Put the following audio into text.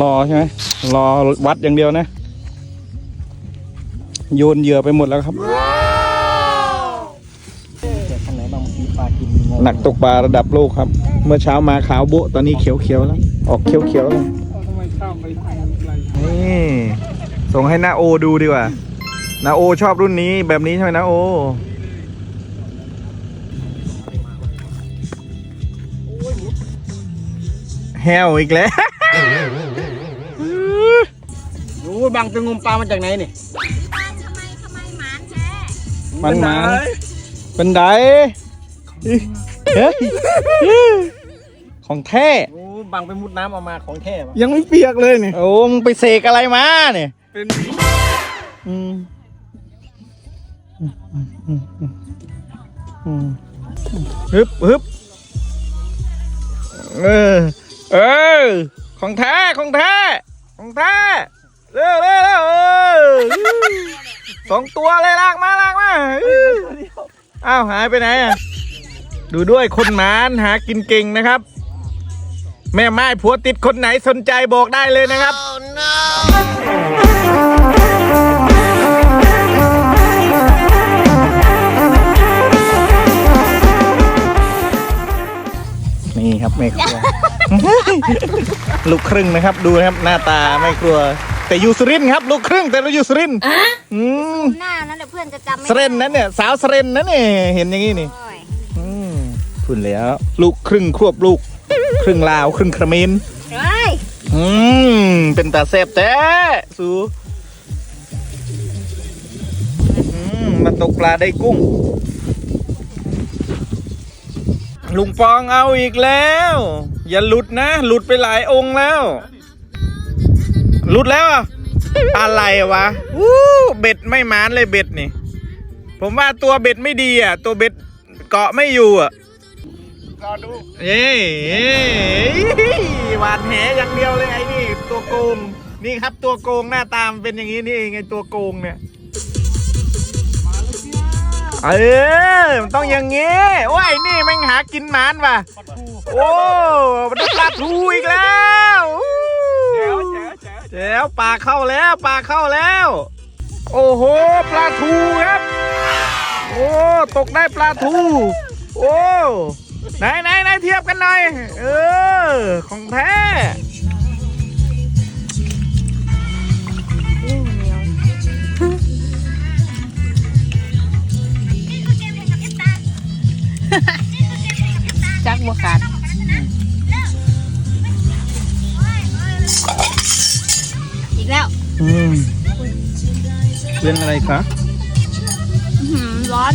รอใช่ไหมรอวัดอย่างเดียวนะ โยนเหยื่อไปหมดแล้วครับหนักตกปลาระดับโลกครับ เมื่อเช้ามาขาวโบะตอนนี้เขียวเขียวแล้ว ออกเขียวเขียวแล้วนี่ส่งให้นาโอดูดีกว่านาโอชอบรุ่นนี้แบบนี้ใช่ไหมนาโอแฮวอีกแล้ว รู้บางจะงมปลามาจากไหนนี่ทำไมทำไมหมานแท้มันหมาเป็นไดเฮ้ยของแท้โอ้บางไปมุดน้ำเอามาของแท้ปะยังไม่เปียกเลยนี่โอ้มึงไปเสกอะไรมาเนี่ยเป็นอืมอืมอืมอืมอืมอืมฮึบฮึบเออเออ ของแท้ของแท้ของแท้เร็วเร็วเร็วสองตัวเลยลากมาลากมาอ้าวหายไปไหนอะดูด้วยคนหมานหากินเก่งนะครับ แม่ไม้ผัวติดคนไหนสนใจบอกได้เลยนะครับนี่ครับแม่ครัว ลูกครึ่งนะครับ ดูนะครับหน้าตาแม่ครัว แต่อยู่สุรินทร์ครับ ลูกครึ่งแต่เราอยู่สุรินทร์อืมหน้านั้นเดี๋ยวเพื่อนจะจำไม่สเรนนั้นเนี่ย สาวสเรนนั้นเนี่ยเห็นอย่างนี้นี่ โอ้ยอืมพูดแล้วลูกครึ่งควบลูก ครึ่งลาวครึ่งเขมรเฮ้ยอืมเป็นตาแซ่บแท้สูอืมมาตกปลาได้กุ้ง ลุงปองเอาอีกแล้ว อย่าหลุดนะ หลุดไปหลายองค์แล้ว หลุดแล้วอะอะไรวะวู้เบ็ดไม่มานเลยเบ็ดนี่ ผมว่าตัวเบ็ดไม่ดีอะ ตัวเบ็ดเกาะไม่อยู่อะรอดูเย้หวานแหอย่างเดียวเลยไอ้นี่ ตัวโกง นี่ครับตัวโกงหน้าตามเป็นอย่างนี้นี่เองไงตัวโกงเนี่ย เออมันต้องอย่างงี้โอ้ยนี่แม่งหากินหมานว่ะ โอ้มันได้ปลาทูอีกแล้วแจ๋วแจ๋วแจ๋วแจ๋วปลาเข้าแล้วปลาเข้าแล้ว โอ้โหปลาทูครับ โอ้ตกได้ปลาทู โอ้ไหนไหนไหนเทียบกันหน่อย เออ ของแท้ บัวขาดอีกแล้วอืมเรื่องอะไรคะ อื้อหือร้อน